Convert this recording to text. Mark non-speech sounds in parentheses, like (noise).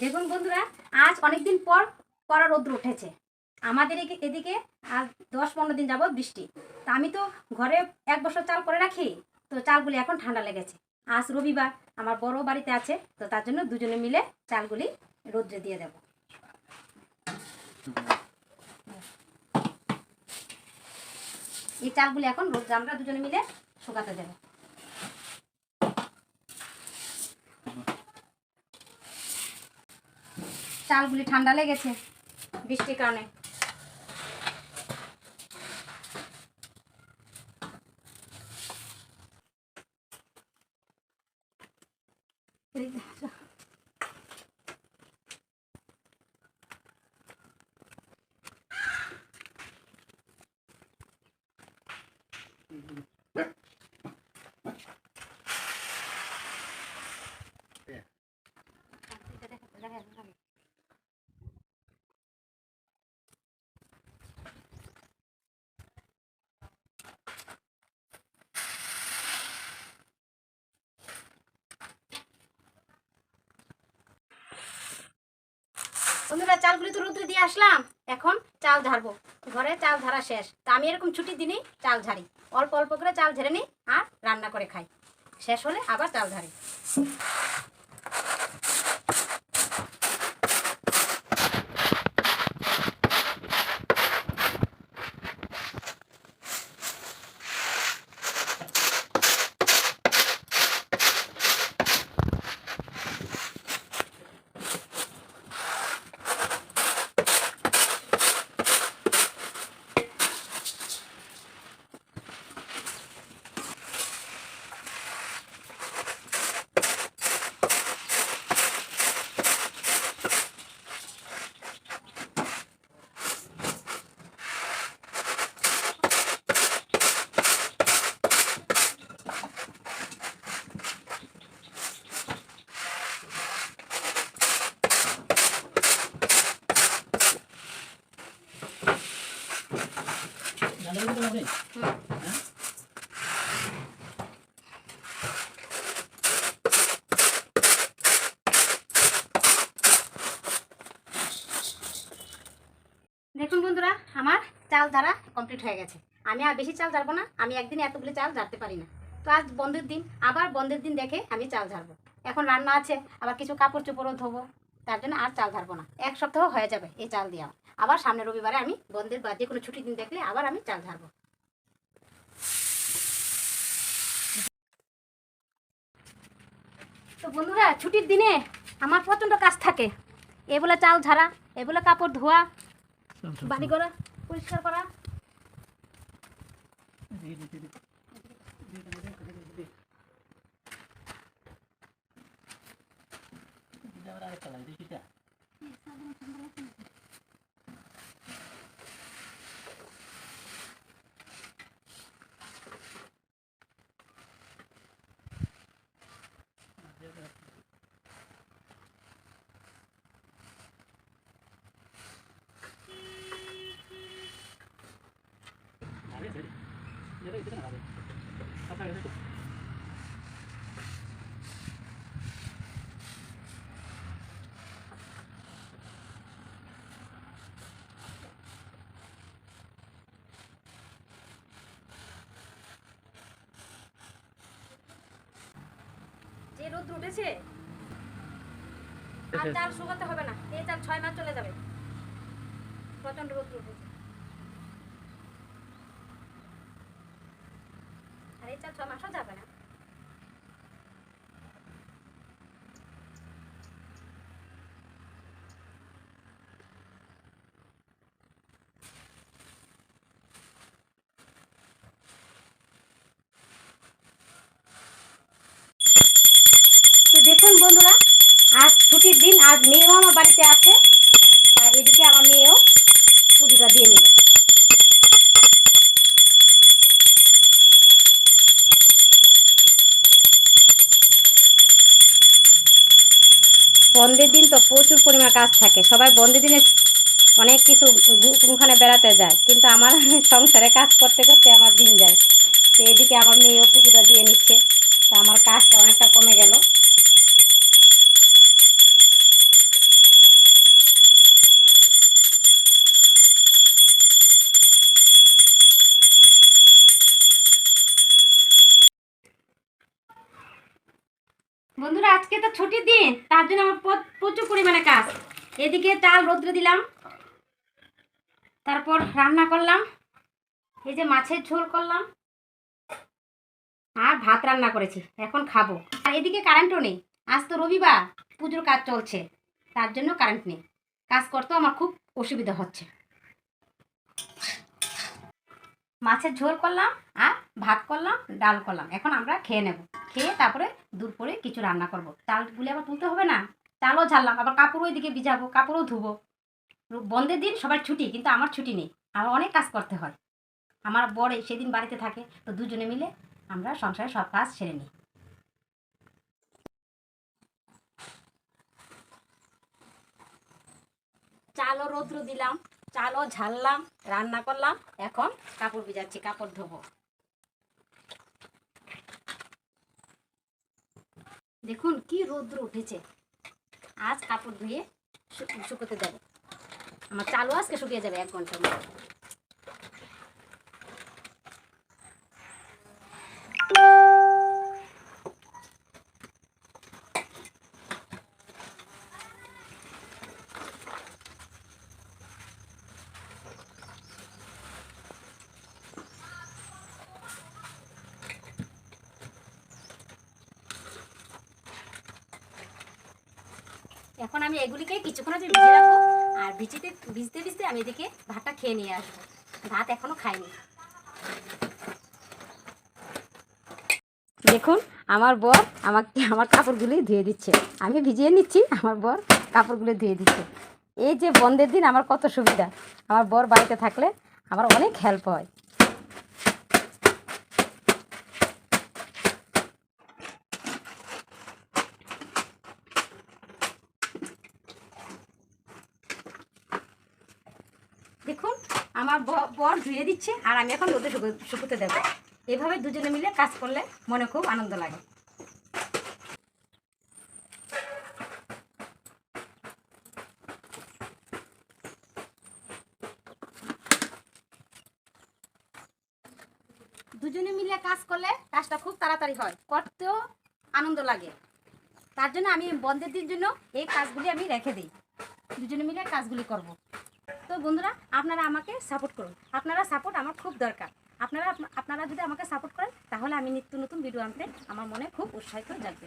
দেখুন বন্ধুরা, আজ অনেকদিন পর কড়া রৌদ্র উঠেছে। আমাদের এদিকে- আজ দশ পনেরো দিন যাবত বৃষ্টি। তা আমি তো ঘরে এক বছর চাল করে রাখি, তো চালগুলি এখন ঠান্ডা লেগেছে। আজ রবিবার, আমার বড় বাড়িতে আছে, তো তার জন্য দুজনে মিলে চালগুলি রৌদ্রে দিয়ে দেব। এই চালগুলি এখন রোদ্রে, আমরা দুজনে মিলে শুকাতে দেবো। চালগুলি ঠান্ডা লেগেছে বৃষ্টির কারণে। বন্ধুরা, চালগুলি তো রোদ্রে দিয়ে আসলাম। এখন চাল ঝাড়বো। ঘরে চাল ঝাড়া শেষ। তা আমি এরকম ছুটির দিনে চাল ঝাড়ি। অল্প অল্প করে চাল ঝেড়ে নিই আর রান্না করে খাই। শেষ হলে আবার চাল ঝাড়ি। দেখুন বন্ধুরা, আমার চাল ঝাড়া কমপ্লিট হয়ে গেছে। আমি আর বেশি চাল ঝাড়বো না, আমি একদিন এতগুলো চাল ঝাড়তে পারি না। তো আজ বন্ধের দিন, আবার বন্ধের দিন দেখে আমি চাল ঝাড়বো। এখন রান্না আছে, আবার কিছু কাপড় চোপড়ও ধোবো, তার জন্য আর চাল ঝাড়বো না। এক সপ্তাহ হয়ে যাবে এই চাল দেওয়া আবার সামনের রবিবারে আমি বন্ধের বা যে কোনো ছুটির দিন দেখলে আবার আমি চাল ঝাড়বো। তো বন্ধুরা, ছুটির দিনে আমার প্রচণ্ড কাজ থাকে। এ বলে চাল ঝাড়া এ বলে কাপড় ধোয়া, বাড়ি করা পরিষ্কার করা। যে রোদ উঠেছে আর চাল শুকাতে হবে না। এই চাল ছয় মাস চলে যাবে। প্রচণ্ড রোদ উঠেছে। আর এই চাল ছয় মাসও যাবে না তো দেখুন বন্ধুরা আজ ছুটির দিন আজ মেয়েও আমার বাড়িতে আছে আর এদিকে আমার মেয়েও পুজোটা দিয়ে নিল বন্ধের দিন তো প্রচুর পরিমাণ কাজ থাকে। সবাই বন্ধের দিনে অনেক কিছু কোনখানে বেড়াতে যায়। কিন্তু আমার (laughs) সংসারে কাজ করতে করতে আমার দিন যায়। তো এদিকে আমার মেয়েও পুকুরটা দিয়ে নিচ্ছে। তো আমার কাজটা অনেকটা কমে গেল। ছুটির দিন, তার জন্য আমার প্রচুর পরিমাণে কাজ। এদিকে চাল রোদ্রে দিলাম, তারপর রান্না করলাম, এই যে মাছের ঝোল করলাম, আর ভাত রান্না করেছি, এখন খাব। আর এদিকে কারেন্টও নেই, আজ তো রবিবার, পুজোর কাজ চলছে, তার জন্য কারেন্ট নেই। কাজ করতেও আমার খুব অসুবিধা হচ্ছে। মাছের ঝোল করলাম, আর ভাত করলাম, ডাল করলাম, এখন আমরা খেয়ে নেব। খেয়ে তারপরে দুপুরে কিছু রান্না করব। চালগুলি আবার তুলতে হবে না? চালও ঝাড়লাম আবার কাপড়ও ওইদিকে ভিজাবো, কাপড়ও ধুবো। বন্ধের দিন সবার ছুটি, কিন্তু আমার ছুটি নেই। আমার অনেক কাজ করতে হয়। আমার বড় সেদিন বাড়িতে থাকে, তো দুজনে মিলে আমরা সংসারে সব কাজ সেরে নিই। চালও রৌদ্র দিলাম, চালও ঝাললাম, রান্না করলাম, এখন কাপড় ভিজাচ্ছি, কাপড় ধোবো। দেখুন কি রৌদ্র উঠেছে। আজ কাপড় ধুয়ে শুকোতে দেবো। আমার চালও আজকে শুকিয়ে যাবে এক ঘণ্টার মধ্যে। এখন আমি এগুলিকে কিছুক্ষণ আছে ভিজে রাখব। আর ভিজিতে, ভিজতে ভিজতে আমি এদিকে ভাতটা খেয়ে নিয়ে আসব। ভাত এখনও খাইনি। দেখুন, আমার বর আমাকে, আমার কাপড়গুলি ধুয়ে দিচ্ছে। আমি ভিজিয়ে নিচ্ছি, আমার বর কাপড়গুলি ধুয়ে দিচ্ছে। এই যে বন্ধের দিন, আমার কত সুবিধা। আমার বর বাড়িতে থাকলে আমার অনেক হেল্প হয় দেখুন আমার বর ধুয়ে দিচ্ছে, আর আমি এখন রোদে শুকো- শুকোতে দেবো। এভাবে দুজনে মিলে কাজ করলে মনে খুব আনন্দ লাগে। দুজনে মিলে কাজ করলে কাজটা খুব তাড়াতাড়ি হয়, করতেও আনন্দ লাগে। তার জন্য আমি বন্ধের দিন জন্য এই কাজগুলি আমি রেখে দিই। দুজনে মিলে কাজগুলি করব। তো বন্ধুরা, আপনারা আমাকে সাপোর্ট করুন। আপনারা সাপোর্ট আমার খুব দরকার। আপনারা আপনারা যদি আমাকে সাপোর্ট করেন, তাহলে আমি নিত্য নতুন ভিডিও আনতে আমার মনে খুব উৎসাহিত জাগবে।